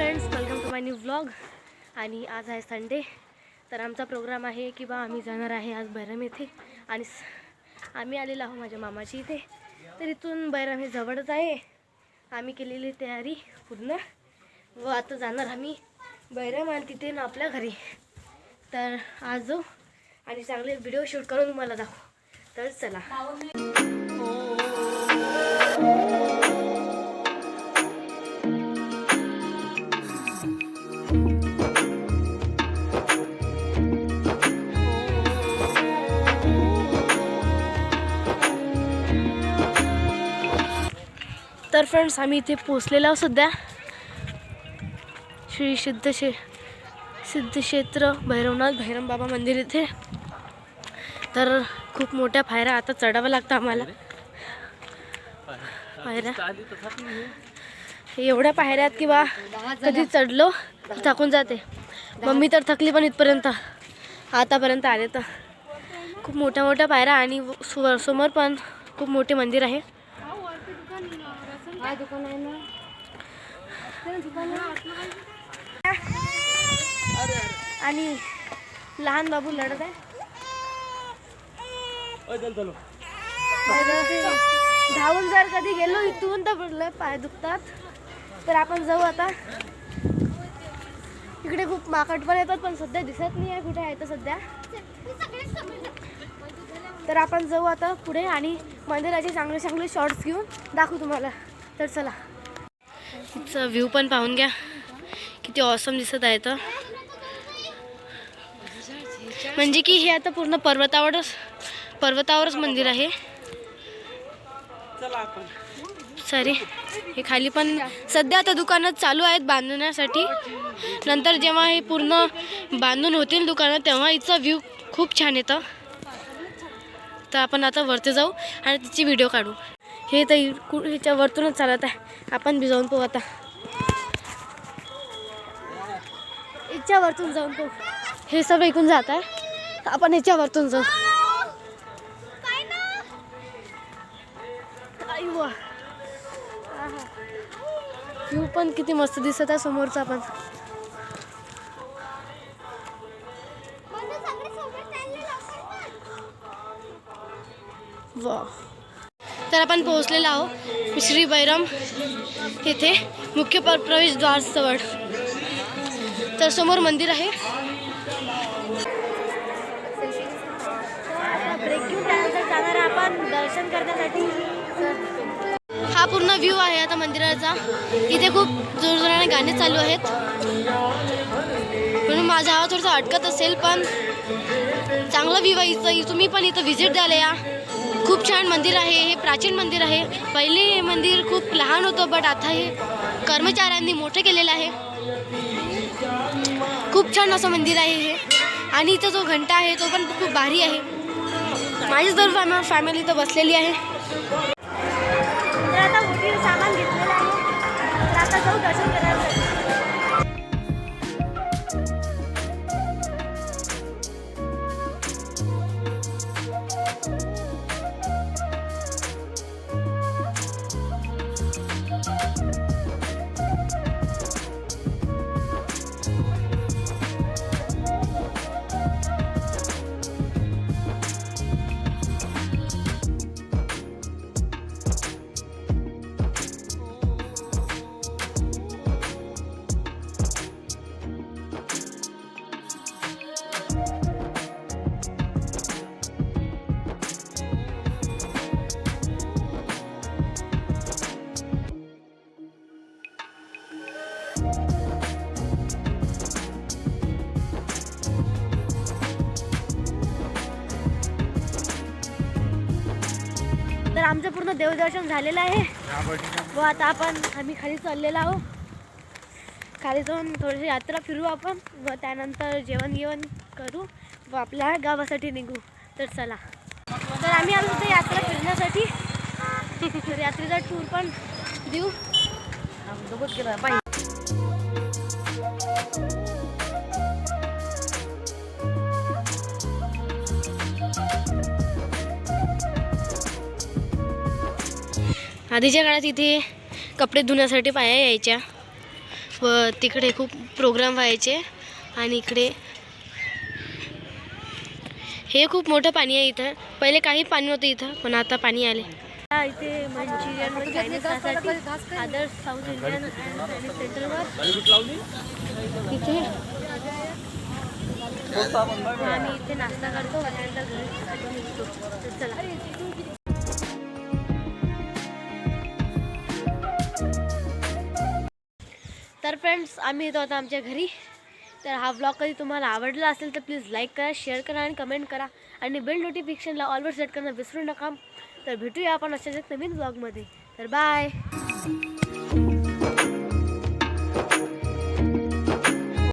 Friends welcome to my new vlog आणि आज आहे संडे तर आमचा प्रोग्राम आहे की बा आम्ही जाणार आहे आज बैरम येथे. आणि स- आम्ही आलेलो आहोत माझ्या मामाची इथे. तर इथून बैरम हे जवळच आहे. आम्ही केलेली तयारी पूर्ण. व आता जाणार आम्ही बैरम आणि तिथे ना आपल्या घरी. तर आज जाऊ आणि चांगले व्हिडिओ शूट करून तुम्हाला दाखवू. तर चला. तर फ्रेंड्स आम्ही इथे पोचलेलो आहोत सध्या. श्री सिद्धशे सिद्धक्षेत्र भैरवनाथ भैरम बाबा मंदिर इथे. तर खूप मोठ्या पायऱ्या आता चढावं लागतं आम्हाला. पायऱ्या एवढ्या पायऱ्या आहेत की बा कधी चढलो थकून जाते. मम्मी तर थकली पण इथपर्यंत. आतापर्यंत आले तर. खूप मोठ्या मोठ्या पायऱ्या आणि समोर पण खूप मोठे मंदिर आहे. आणि लहान बाबू लढत आहे. धावून जर कधी गेलो इथून तर पडलं पाय दुखतात. तर आपण जाऊ आता. इकडे खूप माकड पण येतात पण सध्या दिसत नाही आहे कुठे आहे तर सध्या. तर आपण जाऊ आता पुढे आणि मंदिराचे चांगले चांगले शॉर्ट्स घेऊन दाखवू तुम्हाला. तर चला. तिचा व्ह्यू पण पाहून घ्या. किती ऑसम दिसत आहे तर म्हणजे की हे आता पूर्ण पर्वतावरच पर्वतावरच मंदिर आहे. सॉरी हे खाली पण सध्या आता दुकानं चालू आहेत बांधण्यासाठी. नंतर जेव्हा हे पूर्ण बांधून होतील दुकानं तेव्हा हिचा व्ह्यू खूप छान येतं. तर आपण आता वरती जाऊ आणि तिची व्हिडिओ काढू. हे तर कु- ह्याच्या वरतूनच चालत आहे. आपण बी जाऊन पाहू आता. हिच्या वरतून जाऊन पाहू. हे सगळं इकून जात आहे. आपण ह्याच्या वरतून जाऊ. वा. व्ह्यू पण किती मस्त दिसत आहे समोरचा पण. वा तर आपण पोहोचलेलो आहोत श्री बैरम येथे मुख्य प्र- प्रवेशद्वार जवळ तर समोर मंदिर आहे. हा पूर्ण व्ह्यू आहे आता मंदिराचा. इथे खूप जोरजोराने गाणे चालू आहेत. म्हणून माझा आवाज थोडासा अटकत असेल पण चांगला व्ह्यू आहे इथं. तुम्ही पण इथं व्हिजिट द्याल या. खूप छान मंदिर आहे. हे प्राचीन मंदिर आहे. पहिले हे मंदिर खूप लहान होतं बट आता हे कर्मचाऱ्यांनी मोठं केलेलं आहे. खूप छान असं मंदिर आहे हे. आणि इथं जो घंटा आहे तो पण खूप भारी आहे. माझी जर फॅम फॅमिली इथं बसलेली आहे. तर आमचं पूर्ण देवदर्शन झालेलं आहे. व आता आपण आम्ही खाली चाललेलो आहोत. खाली जाऊन थोडीशी यात्रा फिरू आपण. व त्यानंतर जेवण जेवण करू. व आपल्या गावासाठी निघू. तर चला. तर आम्ही आलो होतो यात्रा फिरण्यासाठी. यात्रेचा टूर पण देऊ. आधीच्या काळात इथे कपडे धुण्यासाठी पाया यायच्या व तिकडे खूप प्रोग्राम व्हायचे आणि इकडे हे खूप मोठं पाणी आहे इथं. पहिले काही पाणी नव्हतं इथं पण आता पाणी आले. इथे मंचुरियन आदर्श साऊथ इंडियन सेंटरवर इथे. आम्ही इथे नाश्ता करतो घरी चला. फ्रेंड्स आम्ही येतो आता आमच्या घरी. तर हा ब्लॉग कधी तुम्हाला आवडला असेल तर प्लीज लाईक करा शेअर करा आणि कमेंट करा. आणि बेल नोटिफिकेशनला ऑलवर सेट करणं विसरू नका. तर भेटूया आपण अशाच एक नवीन ब्लॉगमध्ये तर बाय